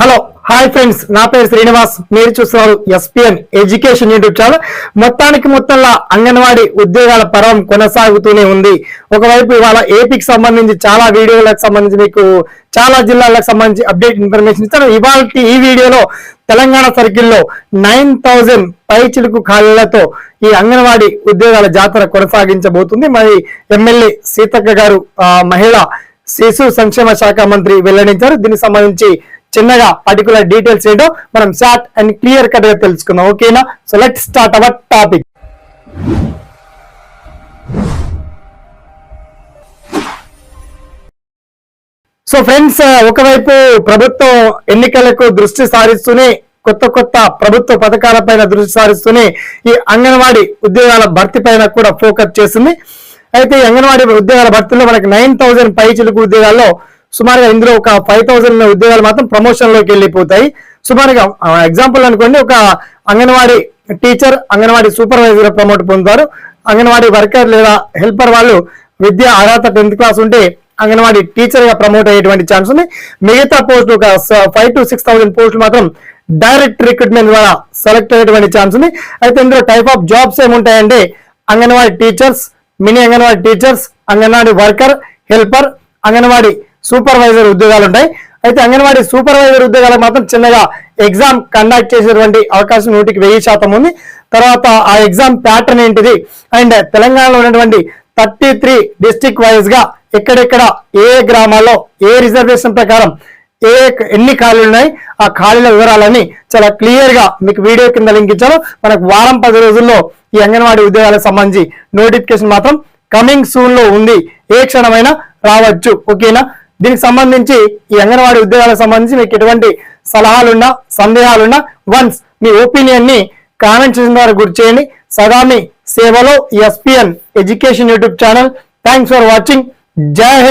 Hello hi friends. నా పేరు శ్రీనివాస్. మీరు చూస్తున్నారు ఎస్పిఎన్ ఎడ్యుకేషన్ యూట్యూబ్ ఛానల్. మొత్తానికి మొత్తంలో అంగన్వాడీ ఉద్యోగాల పర్వం కొనసాగుతూనే ఉంది. ఒకవైపు ఇవాళ ఏపీకి సంబంధించి చాలా వీడియోలకు సంబంధించి మీకు చాలా జిల్లాలకు సంబంధించి అప్డేట్ ఇన్ఫర్మేషన్ ఇస్తాను ఇవాళ ఈ వీడియోలో తెలంగాణ సర్కిల్లో నైన్ థౌజండ్ పైచిలుకు ఖాళీలతో ఈ అంగన్వాడీ ఉద్యోగాల జాతర కొనసాగించబోతుంది. మరి ఎమ్మెల్యే సీతక్క గారు మహిళ శిశు సంక్షేమ శాఖ మంత్రి వెల్లడించారు. దీనికి సంబంధించి చిన్నగా పర్టికులర్ డీటెయిల్స్ ఏంటో మనం షార్ట్ అండ్ క్లియర్ కట్గా తెలుసుకుందాం ఓకేనా so let start our topic so friends ఒకవైపు ప్రభుత్వం ఎన్నికలకు దృష్టి సారిస్తూనే కొత్త కొత్త ప్రభుత్వ పథకాలపైన దృష్టి సారిస్తూనే ఈ అంగన్వాడీ ఉద్యోగాల భర్తీ పైన కూడా ఫోకస్ చేస్తుంది అయితే ఈ అంగన్వాడీ ఉద్యోగాల భర్తీలో మనకి నైన్ థౌసండ్ పై ఉద్యోగాల్లో సుమారుగా ఇందులో ఒక ఫైవ్ థౌసండ్ ఉద్యోగాలు మాత్రం ప్రమోషన్లోకి వెళ్ళిపోతాయి. సుమారుగా ఎగ్జాంపుల్ అనుకోండి ఒక anganwadi teacher anganwadi supervisor promote పొందుతారు. అంగన్వాడీ వర్కర్ లేదా హెల్పర్ వాళ్ళు విద్య అర్హత టెన్త్ క్లాస్ ఉంటే అంగన్వాడీ టీచర్గా ప్రమోట్ అయ్యేటువంటి ఛాన్స్ ఉంది. మిగతా పోస్టులు ఒక ఫైవ్ టు సిక్స్ థౌసండ్ పోస్టులు మాత్రం డైరెక్ట్ రిక్రూట్మెంట్ ద్వారా సెలెక్ట్ అయ్యేటువంటి ఛాన్స్ ఉంది. అయితే ఇందులో type of jobs ఏముంటాయంటే anganwadi teachers mini anganwadi teachers anganwadi worker helper anganwadi supervisor ఉద్యోగాలు ఉంటాయి అయితే అంగన్వాడీ సూపర్వైజర్ ఉద్యోగాలకు మాత్రం చిన్నగా ఎగ్జామ్ కండక్ట్ చేసేటువంటి అవకాశం నూటికి వెయ్యి శాతం ఉంది. తర్వాత ఆ ఎగ్జామ్ ప్యాటర్న్ ఏంటిది? అండ్ తెలంగాణలో ఉన్నటువంటి థర్టీ త్రీ డిస్టిక్ వైజ్గా ఎక్కడెక్కడ ఏ గ్రామాల్లో ఏ రిజర్వేషన్ ప్రకారం ఏ ఎన్ని ఖాళీలు ఉన్నాయి ఆ ఖాళీల వివరాలన్నీ చాలా క్లియర్గా మీకు వీడియో కింద లింక్ ఇచ్చాను. మనకు వారం పది రోజుల్లో ఈ అంగన్వాడీ ఉద్యోగాలకు సంబంధించి నోటిఫికేషన్ మాత్రం కమింగ్ సూన్లో ఉంది. ఏ క్షణమైనా రావచ్చు. ఓకేనా? దీనికి సంబంధించి ఈ అంగన్వాడీ ఉద్యోగాలకు సంబంధించి మీకు ఎటువంటి సలహాలున్నా సందేహాలున్నా వన్స్ మీ ఒపీనియన్ని కామెంట్ చేసిన ద్వారా గుర్తు చేయండి. సదా మీ సేవలో SPN education YouTube channel. Thanks for watching Jai Hind.